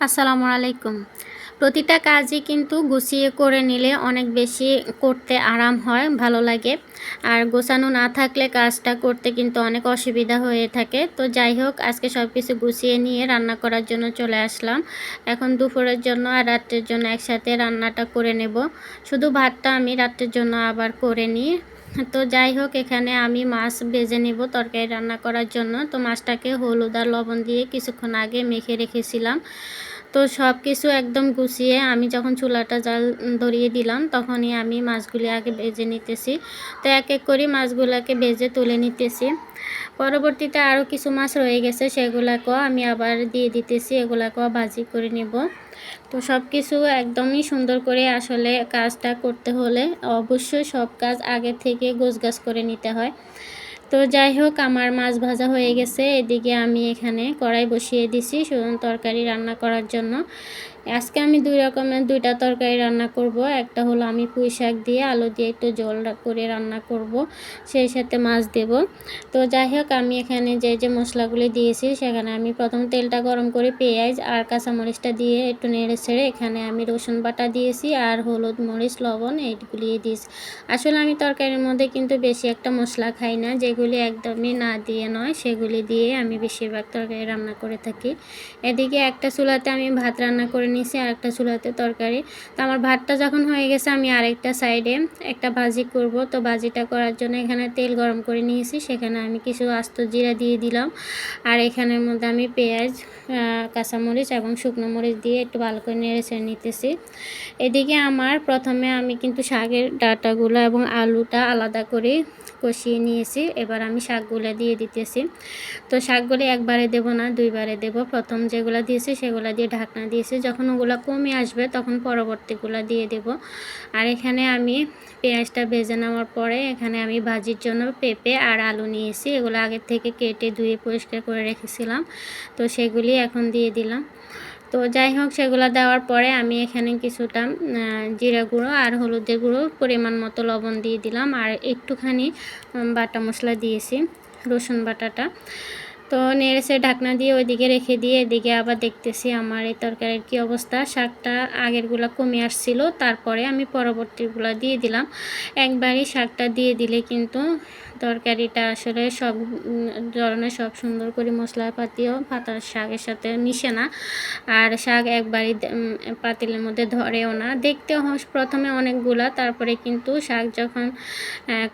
আসসালামু আলাইকুম। প্রতিটা কাজই কিন্তু গুছিয়ে করে নিলে অনেক বেশি করতে আরাম হয়, ভালো লাগে। আর গোছানো না থাকলে কাজটা করতে কিন্তু অনেক অসুবিধা হয়ে থাকে। তো যাই হোক, আজকে সব কিছু গুছিয়ে নিয়ে রান্না করার জন্য চলে আসলাম। এখন দুপুরের জন্য আর রাত্রের জন্য একসাথে রান্নাটা করে নেব। শুধু ভাতটা আমি রাত্রের জন্য আবার করে নিই। তো যাই হোক, এখানে আমি মাছ ভেজে নেব তরকারি রান্না করার জন্য। তো মাছটাকে হলুদ আর লবণ দিয়ে কিছুক্ষণ আগে মেখে রেখেছিলাম। তো সব কিছু একদম গুছিয়ে আমি যখন চুলাটা জাল ধরিয়ে দিলাম, তখনই আমি মাছগুলি আগে ভেজে নিতেছি। তো এক এক করে মাছগুলোকে ভেজে তুলে নিতেছি। পরবর্তীতে আরও কিছু মাছ রয়ে গেছে, সেগুলাকেও আমি আবার দিয়ে দিতেছি, এগুলাকেও ভাজি করে নেব। তো সব কিছু একদমই সুন্দর করে আসলে কাজটা করতে হলে অবশ্যই সব কাজ আগে থেকে গোছগাছ করে নিতে হয়। তো যাই হোক, আমার মাছ ভাজা হয়ে গেছে। এদিকে আমি এখানে কড়াই বসিয়ে দিছি তরকারি রান্না করার জন্য। আজকে আমি দুই রকমের, দুইটা তরকারি রান্না করব। একটা হলো আমি পুঁই শাক দিয়ে আলু দিয়ে একটু জল করে রান্না করব, সেই সাথে মাছ দেব। তো যাই হোক, আমি এখানে যে যে মশলাগুলি দিয়েছি, সেখানে আমি প্রথম তেলটা গরম করে পেঁয়াজ আর কাঁচামরিচটা দিয়ে একটু নেড়ে ছেড়ে এখানে আমি রসুন বাটা দিয়েছি আর হলুদ মরিচ, লবণ এইগুলি দিয়েছি। আসলে আমি তরকারির মধ্যে কিন্তু বেশি একটা মশলা খাই না যেগুলি একদমই না দিয়ে নয়, সেগুলি দিয়ে আমি বেশিরভাগ তরকারি রান্না করে থাকি। এদিকে একটা চুলাতে আমি ভাত রান্না করে নিয়েছি আর একটা চুলাতে তরকারি। তো আমার ভাতটা যখন হয়ে গেছে, আমি আরেকটা সাইডে একটা ভাজি করব। তো ভাজিটা করার জন্য এখানে তেল গরম করে নিয়েছি, সেখানে আমি কিছু আস্ত জিরা দিয়ে দিলাম। আর এখানের মধ্যে আমি পেঁয়াজ কাঁচামরিচ এবং শুকনো মরিচ দিয়ে একটু ভালো করে নেড়ে নিতেছি। এদিকে আমার প্রথমে আমি কিন্তু শাকের ডাটাগুলো এবং আলুটা আলাদা করে কষিয়ে নিয়েছি এবার আমি শাকগুলো দিয়ে দিতেছি। তো শাকগুলো একবারে দেব না, দুইবারে দেব। প্রথম যেগুলো দিয়েছি সেগুলো দিয়ে ঢাকনা দিয়েছি। যখন ওগুলো কমে আসবে তখন পরবর্তীগুলো দিয়ে দেব। আর এখানে আমি পেঁয়াজটা ভেজে নেওয়ার পরে এখানে আমি ভাজির জন্য পেঁপে আর আলু নিয়েছি। এগুলো আগের থেকে কেটে ধুয়ে পরিষ্কার করে রেখেছিলাম। তো সেগুলি এখন দিয়ে দিলাম। তো যাই হোক, সেগুলো দেওয়ার পরে আমি এখানে কিছুটা জিরা গুঁড়ো আর হলুদের গুঁড়ো পরিমাণ মতো লবণ দিয়ে দিলাম। আর একটুখানি বাটা মশলা দিয়েছি, রসুন বাটাটা। তো নেড়েছে ঢাকনা দিয়ে ওইদিকে রেখে দিয়ে এদিকে আবার দেখতেছি আমার এই তরকারির কী অবস্থা। শাকটা আগেরগুলো কমে আসছিল, তারপরে আমি পরবর্তীগুলো দিয়ে দিলাম। একবারই শাকটা দিয়ে দিলে কিন্তু তরকারিটা আসলে সব ধরনের সব সুন্দর করে মশলাপাতিও পাতার শাকের সাথে মিশে না। আর শাক একবারই পাতিলের মধ্যে ধরেও না। দেখতে প্রথমে অনেকগুলা, তারপরে কিন্তু শাক যখন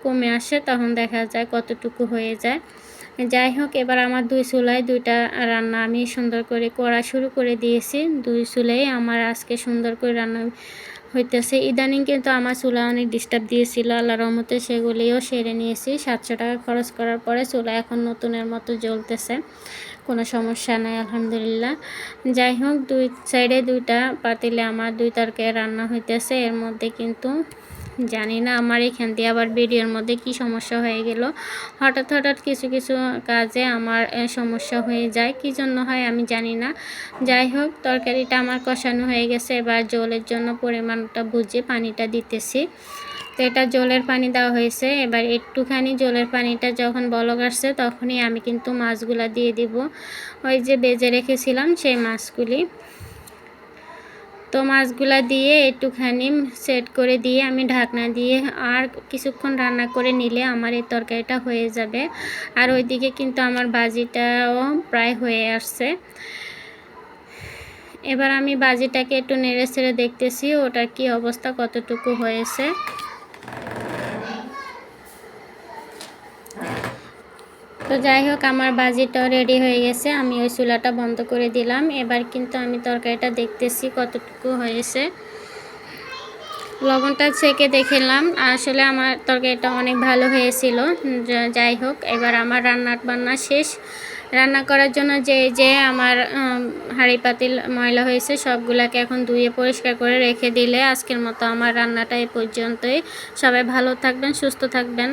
কমে আসে তখন দেখা যায় কতটুকু হয়ে যায়। যাই হোক এবার আমার দুই চুলায় দুইটা রান্না আমি সুন্দর করে করা শুরু করে দিয়েছি। দুই চুলাই আমার আজকে সুন্দর করে রান্না হইতেছে। ইদানিং কিন্তু আমার চুলা অনেক ডিস্টার্ব দিয়েছিল আল্লাহ রহমতে সেগুলিও সেরে নিয়েছি। সাতশো টাকা খরচ করার পরে চুলা এখন নতুনের মতো জ্বলতেছে, কোনো সমস্যা নাই, আলহামদুলিল্লাহ। যাই হোক দুই সাইডে দুইটা পাতিলে আমার দুই তরকারি রান্না হইতেছে। এর মধ্যে কিন্তু জানি না আমার এখান দিয়ে আবার ভিডিওর মধ্যে কি সমস্যা হয়ে গেল। হঠাৎ হঠাৎ কিছু কিছু কাজে আমার সমস্যা হয়ে যায়। কি জন্য হয় আমি জানি না। যাই হোক, তরকারিটা আমার কষানো হয়ে গেছে। এবার জলের জন্য পরিমাণটা বুঝে পানিটা দিতেছি। তো এটা জলের পানি দেওয়া হয়েছে। এবার একটুখানি জলের পানিটা যখন বলক আসছে, তখনই আমি কিন্তু মাছগুলা দিয়ে দিব। ওই যে বেজে রেখেছিলাম সেই মাছগুলি। তো মাছগুলা দিয়ে একটুখানি সেট করে দিয়ে আমি ঢাকনা দিয়ে আর কিছুক্ষণ রান্না করে নিলে আমার এই তরকারিটা হয়ে যাবে। আর ওইদিকে কিন্তু আমার বাজিটাও প্রায় হয়ে আসছে। এবার আমি বাজিটাকে একটু নেড়ে ছেড়ে দেখতেছি ওটার কি অবস্থা, কতটুকু হয়েছে। তো যাই হোক, আমার বাজিটাও রেডি হয়ে গেছে। আমি ওই চুলাটা বন্ধ করে দিলাম। এবার কিন্তু আমি তরকারিটা দেখতেছি কতটুকু হয়েছে। লবণটা ছেঁকে দেখলাম। আসলে আমার তরকারিটা অনেক ভালো হয়েছিল। যাই হোক, এবার আমার রান্নার বান্না শেষ। রান্না করার জন্য যে যে আমার হাঁড়ি পাতিল, ময়লা হয়েছে, সবগুলোকে এখন ধুয়ে পরিষ্কার করে রেখে দিলে আজকের মতো আমার রান্নাটা এই পর্যন্তই। সবাই ভালো থাকবেন, সুস্থ থাকবেন।